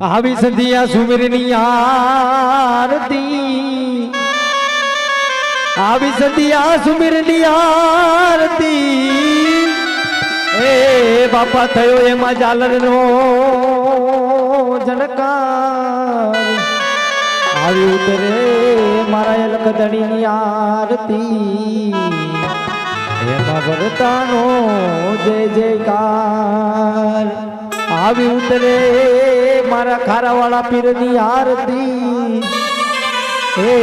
આવી સંધિયા સુમેરની આરતી. આવી સંધિયા સુમેરની આરતી. એ બાપા થયો એમાં ઝાલરનો જનકાર આવી ઉતરે મારા અલકદણીની આરતી. એમાં ભરતાનો જય જયકાર. આવી ઉતરે મારા ખારાવાળા પીરની આરતી. હે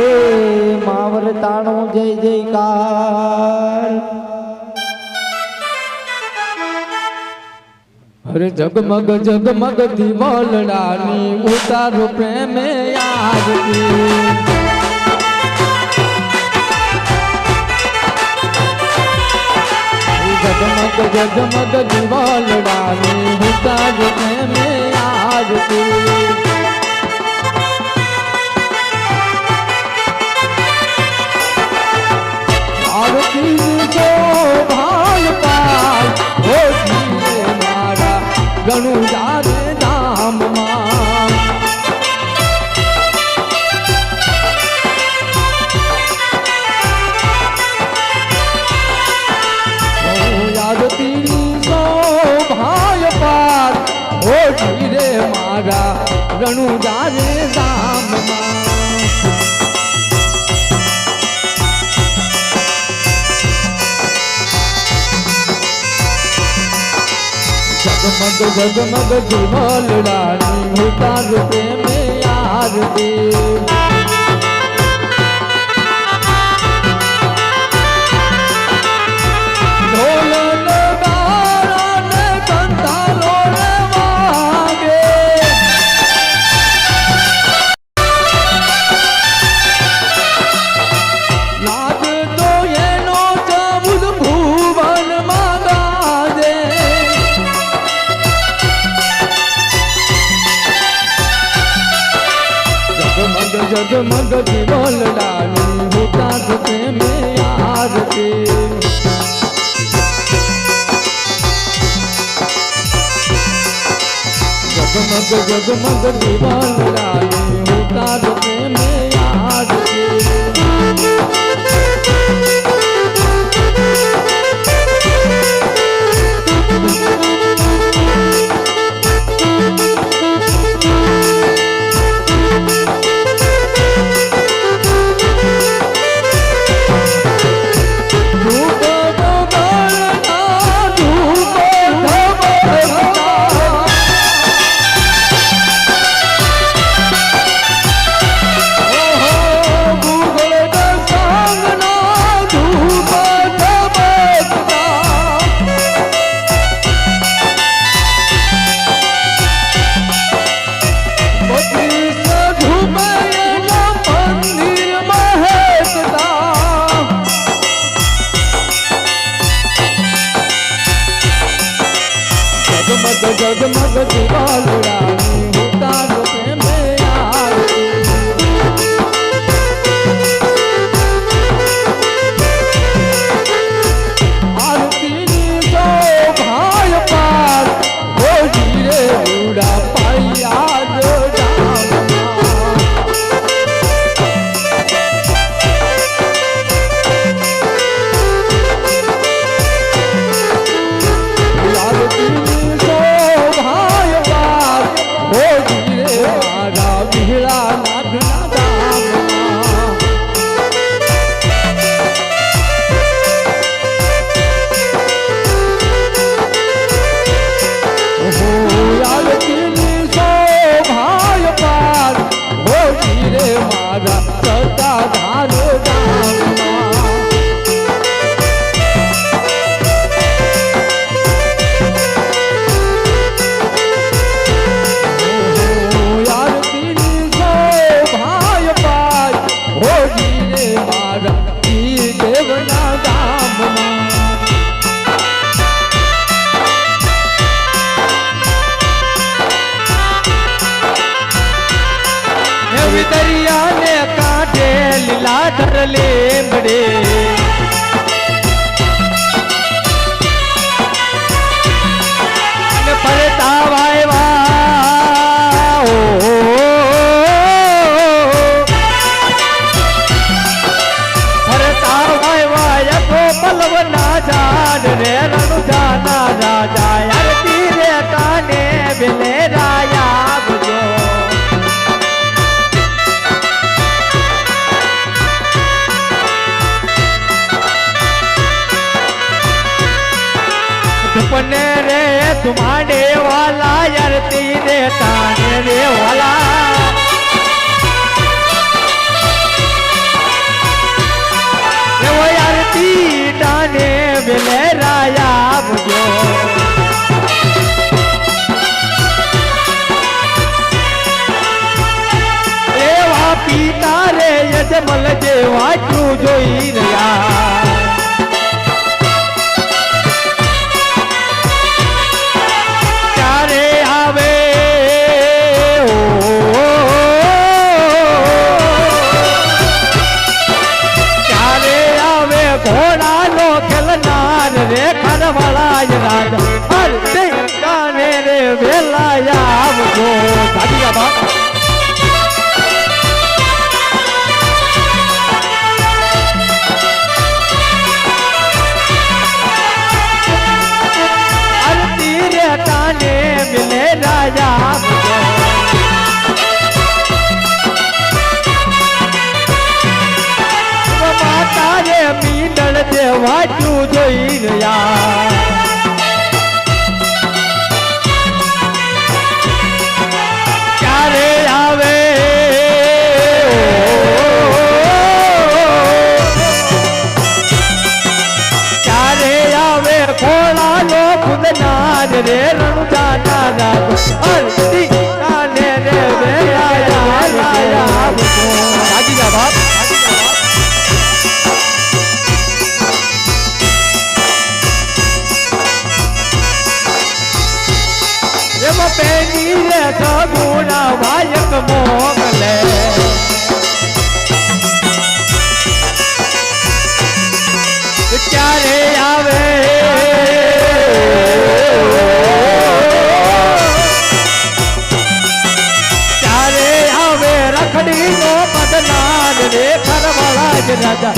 માવરતાણો જય જયકાર. અરે જગમગ જગમગ દિવાલડાની ઉતારો પ્રેમે આરતી. જગમગ જગમગ દિવાલડાની હો જીવે મારા જાગે ધામમાં. જગમગ જગમગ જીવલડાની ઉતાર પ્રેમ યાર ઢોલ જગમગ જગમગ હું તારો પ્રેમે જગમગ જગમગ લીલાધર લેમડે વાલા યરતી રે તાને રે વાલા એવો યરતી ટાને વેલે રાયા આવજો એવા પિતા રે યજમલ જે વાટલું જોઈ dois. રે સગુણા વાયક મોકલે ક્યારે આવે? ક્યારે આવે? રખડી નો બદનાન રે ખરવાળા જ રાજા.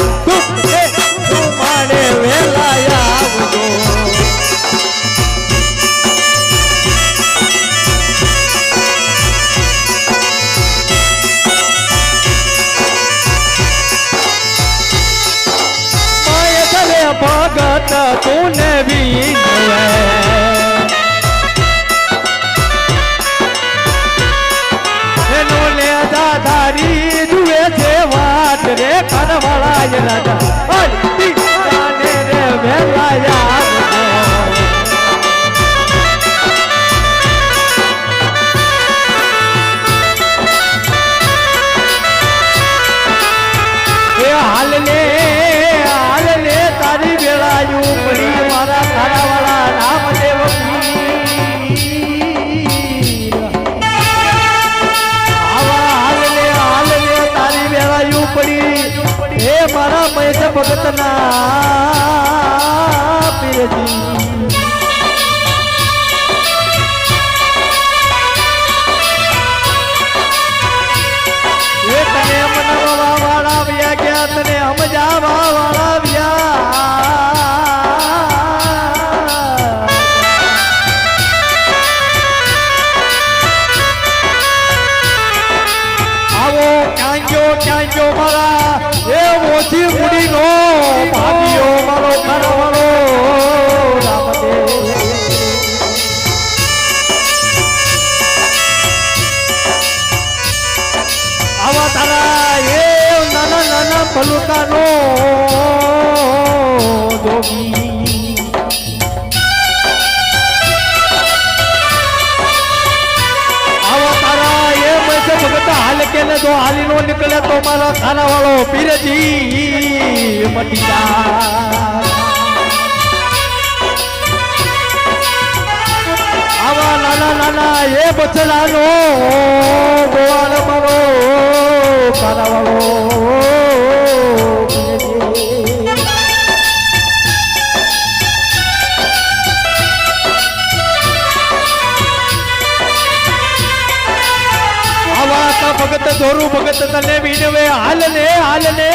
તો મારા ખાના વાળો પીરજી મટી જાય આવા નાના નાના એ બચલાનો ગોવાળ મારો ખાના આવા તા ભગત તને વિનવે. હાલ ને હાલ ને.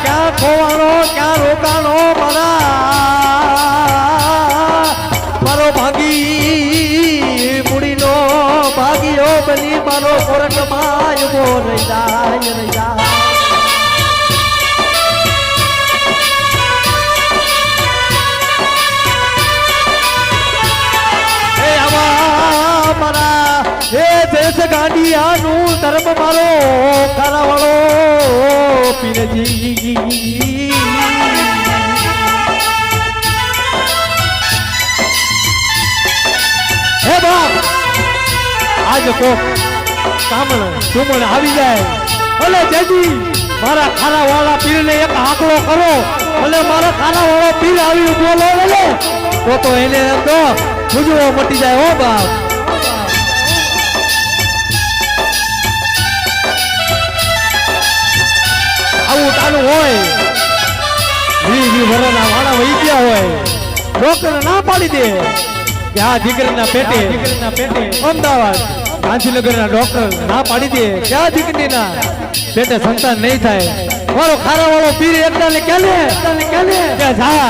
મારા ખોવાનો, ક્યાં રોકાણો મારા? મારો ભાગી મૂડીનો ભાગી ઊભો રહી જાય રહી જાય. દેશ ધર્મ મારો કરાવડો પીરજી હે બાપ, આજ કોક કામણ ચુમણ આવી જાય. ભલે જજી મારા ખારા વાળા પીરને એક આંકડો કરો, ભલે મારા ખારા વાળો પીર આવી બોલો તો એને તો ગુજવો મટી જાય, હો બાપ. આવું હોય. વી વી વરના વાણા હોય. ડોક્ટર ના પાડી દે. કે આ દીકરીના પેટે દીકરીના પેટે અમદાવાદ, ગાંધીનગરના ડોક્ટર ના પાડી દે કે આ દીકરીના પેટે સંતાન નહીં થાય. મારો ખારા વાળો પીર એકદાને કેલે? કેલે કે જા,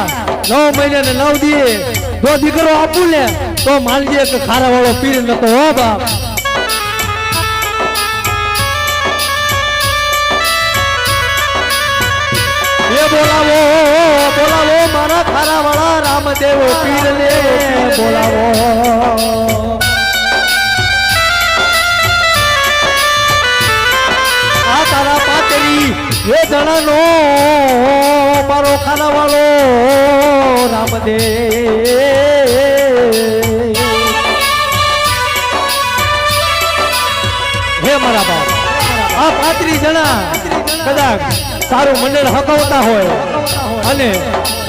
નવ મહિને ને નવ દીએ. જો દીકરો આપું ને તો માનજે કે ખારા વાળો પીર નતો. હો બાપ. બોલાવો બોલાવો, મારા ખારા વાળા રામદેવ પીર ને બોલાવો. આ તારા પાતળી એ જણાનો, મારો ખારા વાળો રામદેવ. હે મારા બાપ, આ પાત્રી જણા, કદાચ તારું મંડળ હકવતા હોય. અને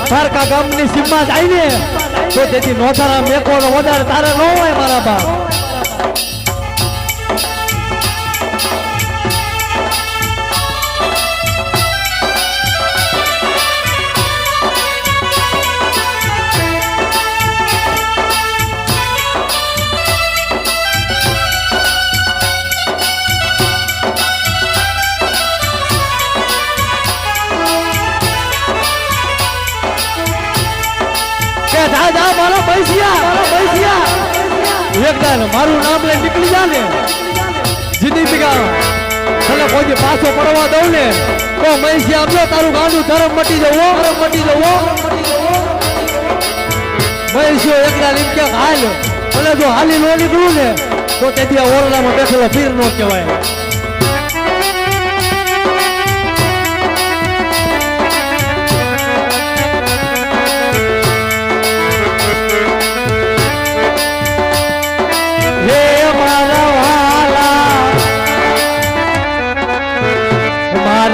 દ્વારકા ગામની સીમમાં જ આવીને તો તેથી નોધારા મેકોનો વધારે તારે ન હોય મારા બાપ. પાછો પડવા દઉં ને, તો મહેશી આપજો તારું ગાંડું ધરમ મટી જવો ધરમ મટી જવો મહેશીઓ એકલા લીમ કે હાલ અને જો હાલી નો નીકળું ને, તો તેથી ઓરડામાં બેઠેલો પીર નો કહેવાય.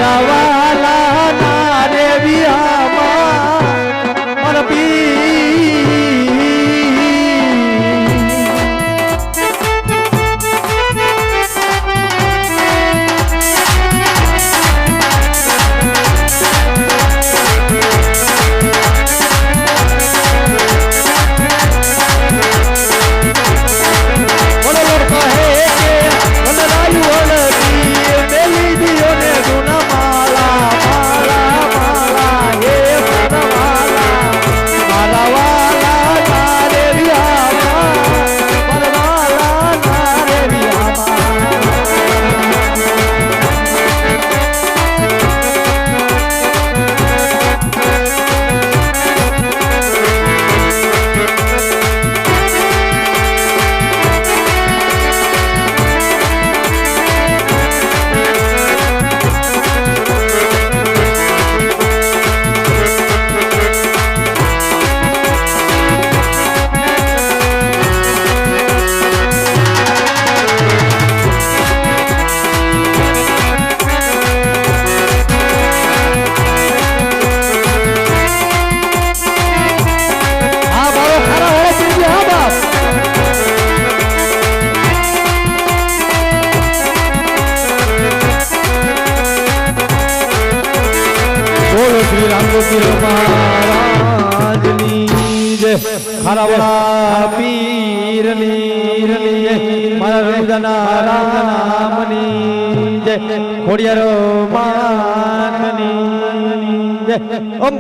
મારા રામગોપી મહારાજની જય ખારાવાળા પીરની જય. ખોડિયારો માનની જય. ઓમ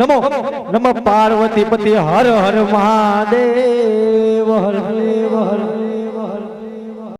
નમો, નમઃ પાર્વતી પતિ હર હર મહાદેવ, હર દેવ હર